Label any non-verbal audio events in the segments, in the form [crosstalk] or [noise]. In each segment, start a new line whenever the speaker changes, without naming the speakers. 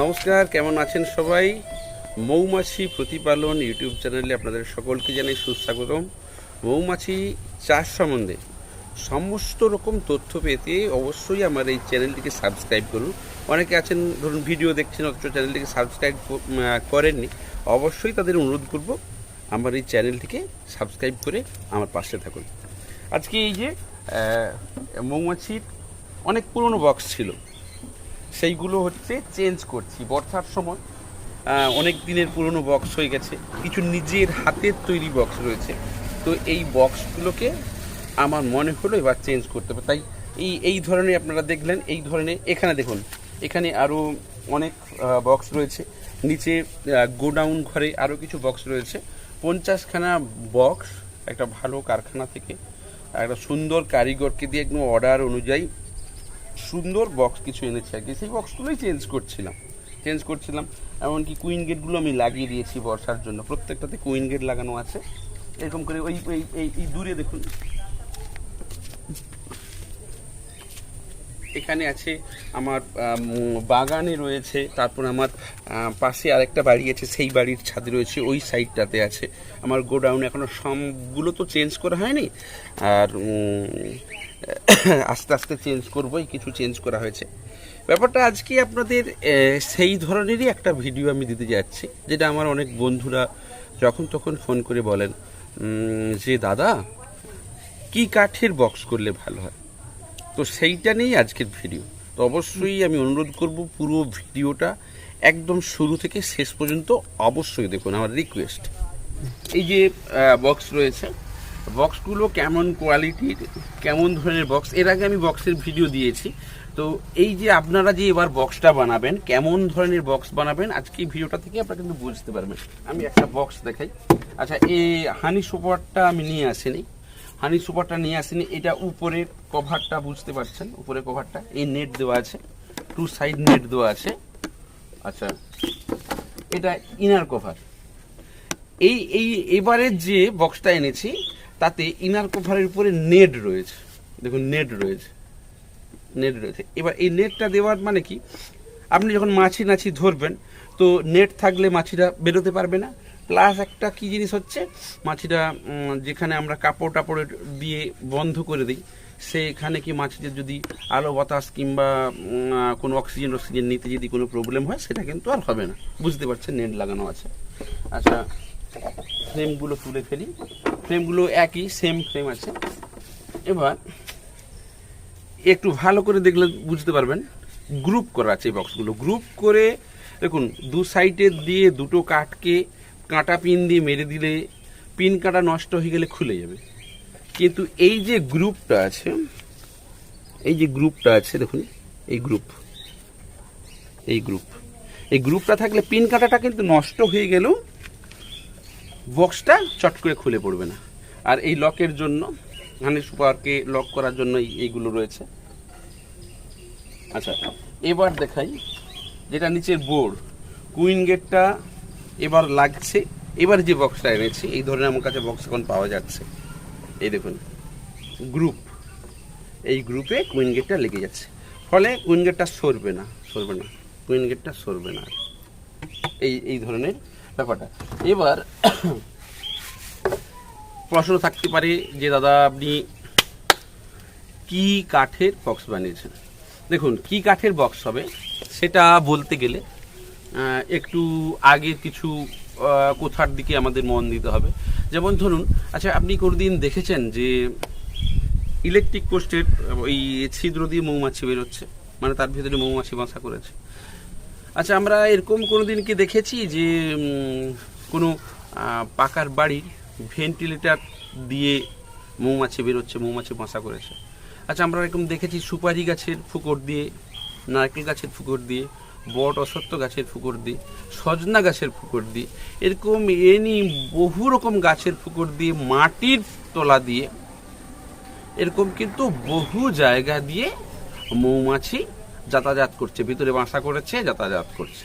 নমস্কার, কেমন আছেন সবাই? মৌমাছি প্রতিপালন ইউটিউব চ্যানেলে আপনাদের সকলকে জানাই সুস্বাগতম। মৌমাছি চাষ সম্বন্ধে সমস্ত রকম তথ্য পেতে অবশ্যই আমার এই চ্যানেলটিকে সাবস্ক্রাইব করুন। অনেকে আছেন, ধরুন, ভিডিও দেখছেন, অথচ চ্যানেলটিকে সাবস্ক্রাইব করেননি। অবশ্যই তাদের অনুরোধ করব আমার এই চ্যানেলটিকে সাবস্ক্রাইব করে আমার পাশে থাকুন। আজকে এই যে মৌমাছির অনেক পুরনো বক্স ছিল। সেইগুলো হচ্ছে চেঞ্জ করছি বর্ষার সময়। অনেক দিনের পুরনো বক্স হয়ে গেছে। কিছু নিজের হাতের তৈরি বক্স রয়েছে। তো এই বক্সগুলোকে আমার মনে হলো এবার চেঞ্জ করতে হবে। তাই এই এই ধরনের আপনারা দেখলেন, এই ধরনের এখানে দেখুন, এখানে আরও অনেক বক্স রয়েছে। নিচে গোডাউন ঘরে আরও কিছু বক্স রয়েছে। পঞ্চাশখানা বক্স একটা ভালো কারখানা থেকে, একটা সুন্দর কারিগরকে দিয়ে একদম অর্ডার অনুযায়ী সুন্দর বক্স কিছু এনেছি আর কি। সেই বক্সগুলোই চেঞ্জ করছিলাম। চেঞ্জ করছিলাম। এমনকি কুইন গেটগুলো আমি লাগিয়ে দিয়েছি বর্ষার জন্য। প্রত্যেকটাতে কুইন গেট লাগানো আছে। এরকম করে ওই এই দূরে দেখুন। এখানে আছে আমার বাগানে রয়েছে। তারপর আমার পাশে আরেকটা বাড়ি আছে। সেই বাড়ির ছাদে রয়েছে। ওই সাইডটাতে আছে। আমার গোডাউন এখনও সবগুলো তো চেঞ্জ করা হয়নি। আর [coughs] আস্তে আস্তে চেঞ্জ করবোই কিছু চেঞ্জ করা হয়েছে। ব্যাপারটা আজকে আপনাদের সেই ধরনেরই একটা ভিডিও আমি দিতে যাচ্ছি, যেটা আমার অনেক বন্ধুরা যখন তখন ফোন করে বলেন যে দাদা, কি কাঠের বক্স করলে ভালো হয়? তো সেইটা নিয়েই আজকের ভিডিও তো অবশ্যই আমি অনুরোধ করব, পুরো ভিডিওটা একদম শুরু থেকে শেষ পর্যন্ত অবশ্যই দেখুন, আমার রিকোয়েস্ট এই যে বক্স রয়েছে বক্সগুলো কেমন কোয়ালিটির কেমন ধরনের বক্স এর আগে আমি বক্সের ভিডিও দিয়েছি। তো এই যে আপনারা যে এবার বক্সটা বানাবেন, কেমন ধরনের বক্স বানাবেন, আজকে এই ভিডিওটা থেকে আপনারা কিন্তু বুঝতে পারবেন। আমি একটা বক্স দেখাই। আচ্ছা এই হানি সুপারটা আমি নিয়ে আসিনি। হানি সুপারটা নিয়ে আসিনি। এটা উপরের কভারটা বুঝতে পারছেন? উপরের কভারটা এই নেট দেওয়া আছে। টু সাইড নেট দেওয়া আছে। আচ্ছা এটা ইনার কভার এই এই, এবারের যে বক্সটা এনেছি তাতে ইনার কভারের উপরে নেট রয়েছে। দেখুন, নেট রয়েছে। নেট রয়েছে। এবার এই নেটটা দেওয়ার মানে কি? আপনি যখন মাছি নাছি ধরবেন, তো নেট থাকলে মাছিরা বেরোতে পারবে না। প্লাস একটা কি জিনিস হচ্ছে মাছিরা যেখানে আমরা কাপড় টাপড় দিয়ে বন্ধ করে দিই সেখানে কি মাছিদের যদি আলো বাতাস কিংবা কোনো অক্সিজেন অক্সিজেন নিতে যদি কোনো প্রবলেম হয়, সেটা কিন্তু আর হবে না। বুঝতে পারছেন? নেট লাগানো আছে। আচ্ছা ফ্রেমগুলো তুলে ফেলি। ফ্রেমগুলো একই সেম ফ্রেম আছে। এবার একটু ভালো করে দেখলে বুঝতে পারবেন গ্রুপ করা আছে এই বক্সগুলো গ্রুপ করে, দেখুন, দু সাইডে দিয়ে দুটো কাঠকে কাঁটা পিন দিয়ে মেরে দিলে পিন কাঁটা নষ্ট হয়ে গেলে খুলে যাবে। কিন্তু এই যে গ্রুপটা আছে, এই যে গ্রুপটা আছে, দেখুন, এই গ্রুপ এই গ্রুপ এই গ্রুপটা থাকলে পিন কাঁটাটা কিন্তু নষ্ট হয়ে গেলেও বক্সটা চট করে খুলে পড়বে না। আর এই লকের জন্য হানি সুপারকে লক করার জন্য এইগুলো রয়েছে। আচ্ছা এবার দেখাই, যেটা নিচের বোর্ড, কুইন গেটটা এবার লাগছে। এবার যে বক্সটা এনেছি, এই ধরনের আমার কাছে বক্স এখন পাওয়া যাচ্ছে। এই দেখুন গ্রুপ এই গ্রুপে কুইন গেটটা লেগে যাচ্ছে। ফলে কুইন গেটটা সরবে না সরবে না। কুইন গেটটা সরবে না। এই এই ধরনের ব্যাপারটা। এবার প্রশ্ন থাকতে পারে যে দাদা, আপনি কি কাঠের বক্স বানিয়েছেন? দেখুন, কি কাঠের বক্স হবে সেটা বলতে গেলে একটু আগের কিছু কোথার দিকে আমাদের মন দিতে হবে। যেমন ধরুন আচ্ছা আপনি কোনোদিন দেখেছেন যে ইলেকট্রিক পোস্টের ওই ছিদ্র দিয়ে মৌমাছি বেরোচ্ছে? মানে তার ভিতরে মৌমাছি বাসা করেছে। আচ্ছা আমরা এরকম কোনোদিন কি দেখেছি যে কোনো পাকার বাড়ির ভেন্টিলেটার দিয়ে মৌমাছি বেরোচ্ছে, মৌমাছি বাসা করেছে? আচ্ছা আমরা এরকম দেখেছি সুপারি গাছের ফুকর দিয়ে, নারকেল গাছের ফুকর দিয়ে, বট অসত্য গাছের ফুকর দিয়ে, সজনা গাছের ফুকর দিয়ে, এরকম এনি বহু রকম গাছের ফুকর দিয়ে, মাটির তলা দিয়ে, এরকম কিন্তু বহু জায়গা দিয়ে মৌমাছি যাতায়াত করছে, ভিতরে বাসা করেছে, যাতায়াত করছে।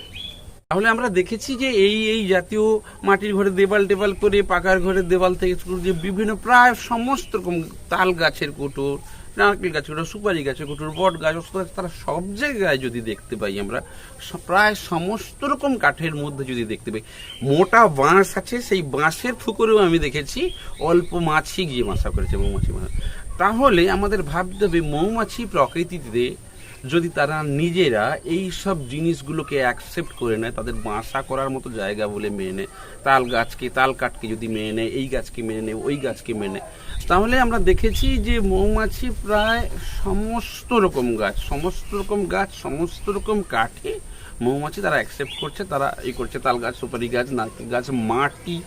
তাহলে আমরা দেখেছি যে এই এই জাতীয় মাটির ঘরে দেওয়াল টেবাল করে, পাকার ঘরের দেওয়াল থেকে শুরু যে বিভিন্ন প্রায় সমস্ত রকম তাল গাছের কুটোর, নারকেল গাছের কোথাও সুপারি গাছের কোথাও বট গাছ তারা সব জায়গায় যদি দেখতে পাই আমরা প্রায় সমস্ত রকম কাঠের মধ্যে যদি দেখতে পাই, মোটা বাঁশ আছে, সেই বাঁশের ফুকরেও আমি দেখেছি, অল্প মাছি গিয়ে বাসা করেছে মৌমাছি বাসা তাহলে আমাদের ভাবতে হবে মৌমাছি প্রকৃতিতে যদি তারা নিজেরা এই সব জিনিসগুলোকে অ্যাকসেপ্ট করে নেয়, তাদের বাসা করার মতো জায়গা বলে মেনে নেয়, তাল গাছকে, তাল কাঠকে যদি মেনে নেয়, এই গাছকে মেনে নেয়, ওই গাছকে মেনে নেয়। তাহলে আমরা দেখেছি যে মৌমাছি প্রায় সমস্ত রকম গাছ, সমস্ত রকম গাছ, সমস্ত রকম কাঠে মৌমাছি তারা অ্যাকসেপ্ট করছে, তারা এই করছে তাল গাছ, সুপারি গাছ, নারকেল গাছ, মাটি,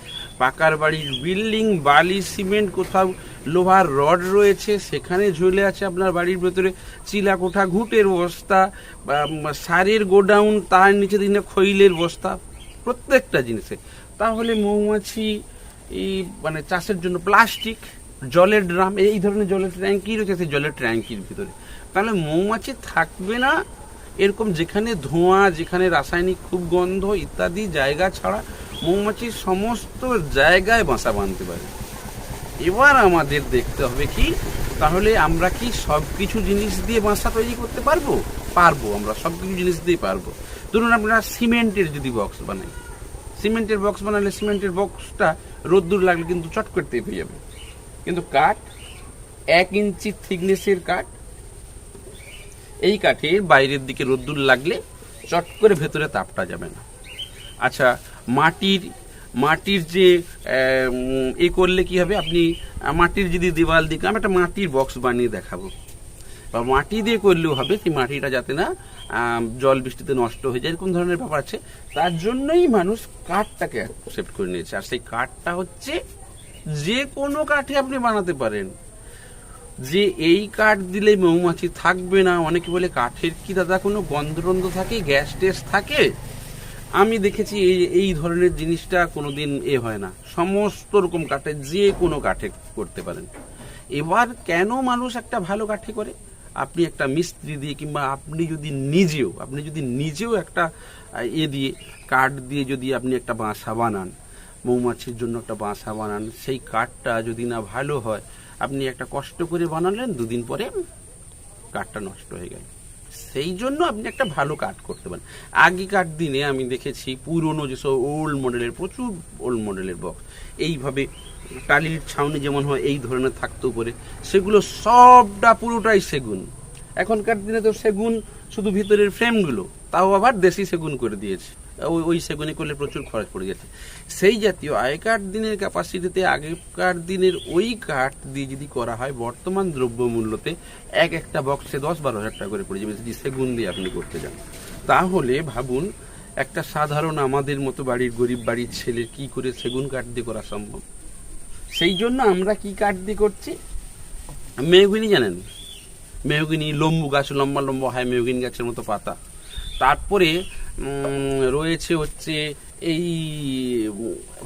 পাকার বাড়ির বিল্ডিং, বালি, সিমেন্ট কোথাও, লোহার রড রয়েছে, সেখানে ঝুলে আছে আপনার বাড়ির ভেতরে চিলা কোঠা ঘুটের বস্তা সারের গোডাউন, তার নিচে দিনে খৈলের বস্তা, প্রত্যেকটা জিনিসে। তাহলে মৌমাছি এই মানে চাষের জন্য প্লাস্টিক, জলের ড্রাম, এই ধরনের জলের ট্যাঙ্কি রয়েছে, সেই জলের ট্যাঙ্কির ভিতরে। তাহলে মৌমাছি থাকবে না এরকম যেখানে ধোঁয়া, যেখানে রাসায়নিক খুব গন্ধ ইত্যাদি জায়গা ছাড়া মৌমাছি সমস্ত জায়গায় বাসা বাঁধতে পারে। এবার আমাদের দেখতে হবে কি, তাহলে আমরা কি সব কিছু জিনিস দিয়ে বাসা তৈরি করতে পারব? পারব, আমরা সব কিছু জিনিস দিয়ে পারব। ধরুন আপনারা সিমেন্টের যদি বক্স বানাই, সিমেন্টের বক্স বানালে সিমেন্টের বক্সটা রোদ্দুর লাগলে কিন্তু চট করতে হয়ে যাবে। কিন্তু কাঠ, এক ইঞ্চি থিকনেসের কাঠ এই কাঠের বাইরের দিকে রোদ্দুর লাগলে চট করে ভেতরে তাপটা যাবে না। আচ্ছা মাটির মাটির যে এ করলে কি হবে? আপনি, মাটির যদি দেওয়াল দিকে আমি একটা মাটির বক্স বানিয়ে দেখাবো। বা মাটি দিয়ে করলেও হবে সেই মাটিটা যাতে না জল বৃষ্টিতে নষ্ট হয়ে যায়, এরকম ধরনের ব্যাপার আছে। তার জন্যই মানুষ কাঠটাকে অ্যাকসেপ্ট করে নিয়েছে। আর সেই কাঠটা হচ্ছে যে কোনো কাঠে আপনি বানাতে পারেন। যে এই কাঠ দিলে মৌমাছি থাকবে না, অনেকে বলে কাঠের কি দাদা, কোনো গন্ধরন্ধ থাকে, গ্যাস টেস থাকে? আমি দেখেছি এই এই ধরনের জিনিসটা কোনোদিন এ হয় না। সমস্ত রকম কাঠে, যে কোনো কাঠে করতে পারেন। এবার কেন মানুষ একটা ভালো কাঠে করে? আপনি একটা মিস্ত্রি দিয়ে কিংবা আপনি যদি নিজেও, আপনি যদি নিজেও একটা এ দিয়ে, কাঠ দিয়ে যদি আপনি একটা বাসা বানান মৌমাছির জন্য একটা বাসা বানান, সেই কাঠটা যদি না ভালো হয়, আপনি একটা কষ্ট করে বানালেন, দুদিন পরে কাঠটা নষ্ট হয়ে গেল। সেই জন্য আপনি একটা ভালো কাঠ করতে পারেন। আগেকার দিনে আমি দেখেছি পুরনো যেসব ওল্ড মডেলের প্রচুর ওল্ড মডেলের বক্স এইভাবে টালির ছাউনি যেমন হয়, এই ধরনের থাকতো উপরে। সেগুলো সবটা পুরোটাই সেগুন। এখনকার দিনে তো সেগুন শুধু ভিতরের ফ্রেমগুলো তাও আবার দেশি সেগুন করে দিয়েছে। ওই ওই সেগুনে করলে প্রচুর খরচ পড়ে যাচ্ছে সেই জাতীয় আগেকার দিনের ক্যাপাসিটিতে আগেকার দিনের ওই কাঠ দিয়ে যদি করা হয়, বর্তমান দ্রব্যমূল্যতে এক একটা বক্সে দশ বারো হাজার টাকা করে পড়ে যাবে। যদি সেগুন দিয়ে আপনি করতে যান। তাহলে ভাবুন, একটা সাধারণ আমাদের মতো বাড়ির গরিব বাড়ির ছেলে কি করে সেগুন কাঠ দিয়ে করা সম্ভব? সেই জন্য আমরা কি কাঠ দিয়ে করছি? মেহগিনি জানেন? মেহগিনি, লম্বু গাছ, লম্বা লম্বা হয় মেহগিনি গাছের মতো পাতা। তারপরে রয়েছে হচ্ছে এই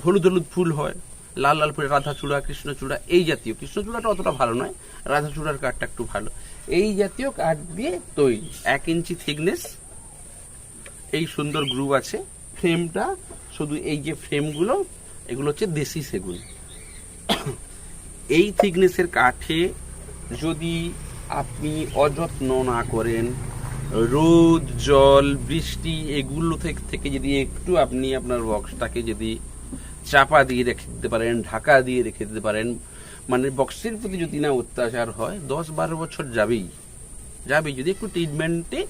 হলুদ হলুদ ফুল হয়, লাল লাল ফুলের রাধাচূড়া, কৃষ্ণচূড়া, এই জাতীয়। কৃষ্ণচূড়াটা অতটা ভালো নয়, রাধাচূড়ার কাঠটা একটু ভালো। এই জাতীয় কাঠ দিয়ে তৈরি, এক ইঞ্চি থিকনেস এই সুন্দর গ্রুপ আছে ফ্রেমটা শুধু এই যে ফ্রেমগুলো এগুলো হচ্ছে দেশি সেগুন। এই থিকনেসের কাঠে যদি আপনি অযত্ন না করেন রোদ, জল, বৃষ্টি, এগুলো থেকে যদি একটু আপনি আপনার বক্সটাকে যদি চাপা দিয়ে রেখে দিতে পারেন, ঢাকা দিয়ে রেখে দিতে পারেন মানে বক্সের প্রতি যদি না অত্যাচার হয়, দশ বারো বছর যাবেই। যাবেই। যদি একটু ট্রিটমেন্টে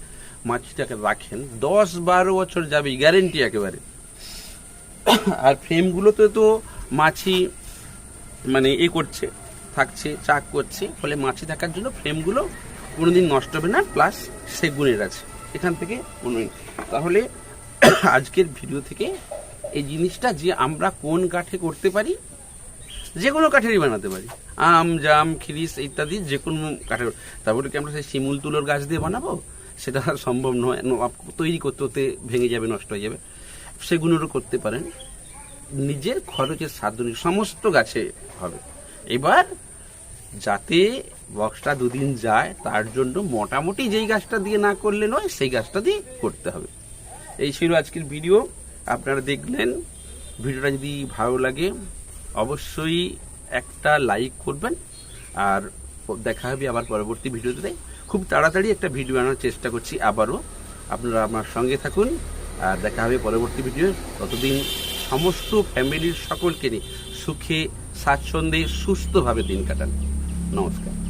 মাছটাকে রাখেন, দশ বারো বছর যাবেই গ্যারেন্টি একেবারে। আর ফ্রেমগুলোতে তো মাছি মানে এ করছে, থাকছে, চাক করছে, ফলে মাছি থাকার জন্য ফ্রেমগুলো কোনোদিন নষ্ট হবে না প্লাস সেগুনের আছে। এখান থেকে কোনো তাহলে [coughs] আজকের ভিডিও থেকে এই জিনিসটা যে আমরা কোন কাঠে করতে পারি, যে কোনো কাঠেরই বানাতে পারি। আম, জাম, খিরিস ইত্যাদি যে কোনো কাঠের তারপরে কি আমরা সেই শিমুল তুলোর গাছ দিয়ে বানাবো? সেটা [laughs] সম্ভব নয়। তৈরি করতে করতে ভেঙে যাবে, নষ্ট হয়ে যাবে। সেগুলোরও করতে পারেন। নিজের খরচের সাধ্যনি সমস্ত গাছে হবে। এবার যাতে বক্সটা দুদিন যায়, তার জন্য মোটামুটি যেই গাছটা দিয়ে না করলে নয়, সেই গাছটা দিয়ে করতে হবে। এই ছিল আজকের ভিডিও। আপনারা দেখলেন, ভিডিওটা যদি ভালো লাগে, অবশ্যই একটা লাইক করবেন। আর দেখা হবে আবার পরবর্তী ভিডিওতে। খুব তাড়াতাড়ি একটা ভিডিও আনার চেষ্টা করছি আবারও। আপনারা আমার সঙ্গে থাকুন। আর দেখা হবে পরবর্তী ভিডিও ততদিন সমস্ত ফ্যামিলির সকলকে নিয়ে সুখে, স্বাচ্ছন্দ্যে, সুস্থভাবে দিন কাটান। নমস্কার